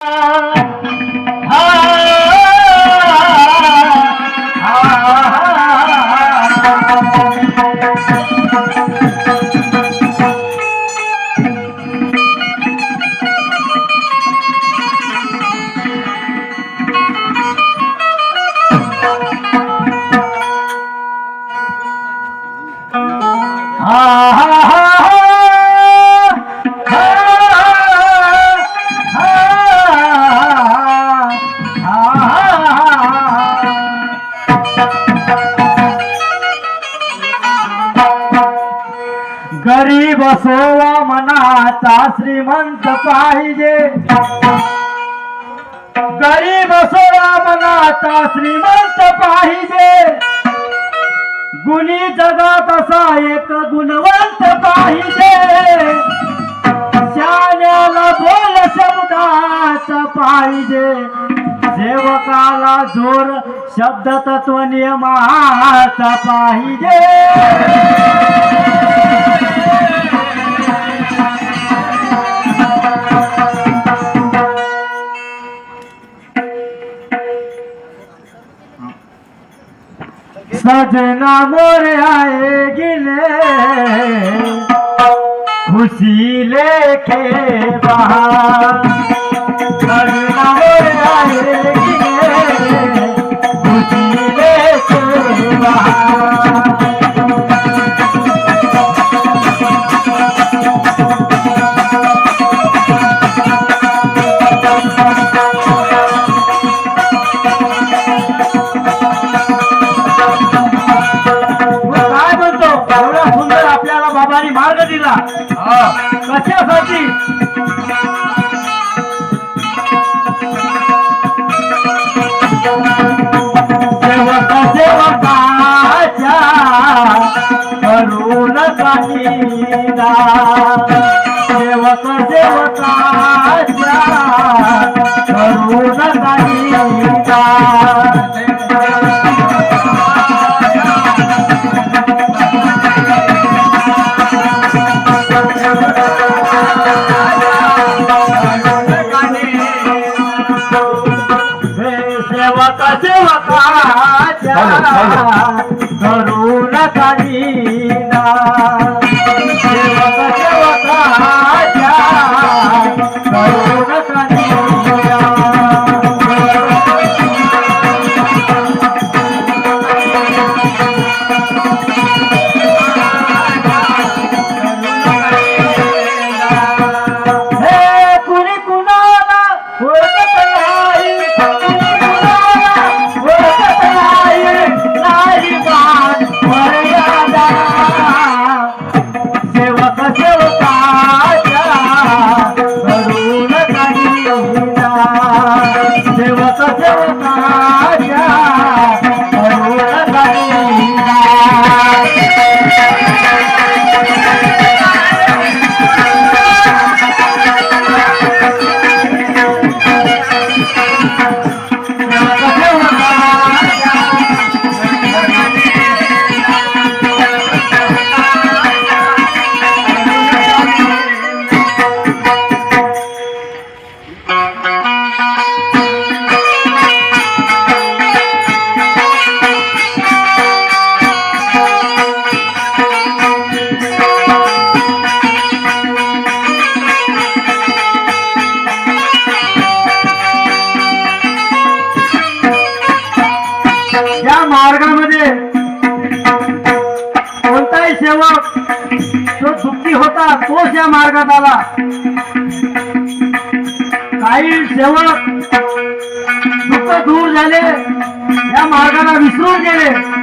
गरीब सोवा मनाचा श्रीमंत पाहिजे. गरीब सोवा मनाचा श्रीमंत पाहिजे. गुणी जगात असा एक गुणवंत पाहिजे. शाण्याला बोल शब्दात पाहिजे. सेवकाला जोर शब्द तत्व नियमाचा पाहिजे. সজনা মোরে আয়ে গিলে। খুশি লেখে বাহার। काहीला सेवक सेवकाच्या करून करून या मार्गामध्ये कोणताही सेवक जो दुःखी होता तोच या मार्गात आला. काही सेवक दुःख दूर झाले या मार्गाला विसरून गेले.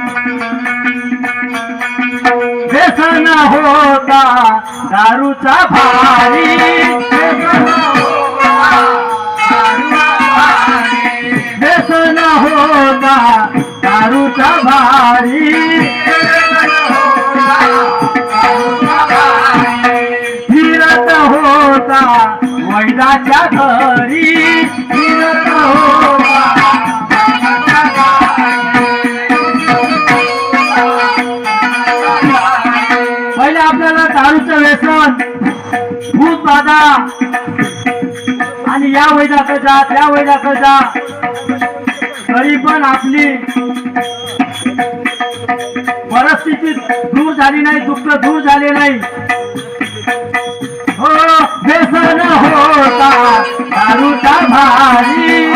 व्यसन होता दारूचा भारी दारूचा भारी. फिरत होता वैदाच्या घरी. फिरत होता पहिले आपल्याला दारूचं व्यसन भूत बाधा. आणि या वैदाकडे जा त्या वैदाकडे जा तरी पण आपली परिस्थिती दूर झाली नाही दुःख दूर झाले नाही. हो व्यसन होता दारूचा भारी.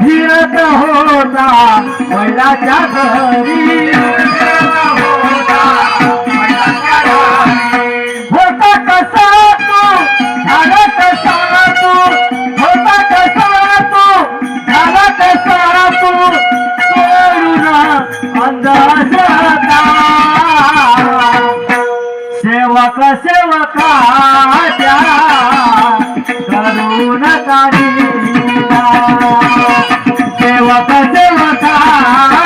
फिरत होता बैलाच्या घरी. सेवक सेवकाच्या करून काढीला सेवक सेवकाच्या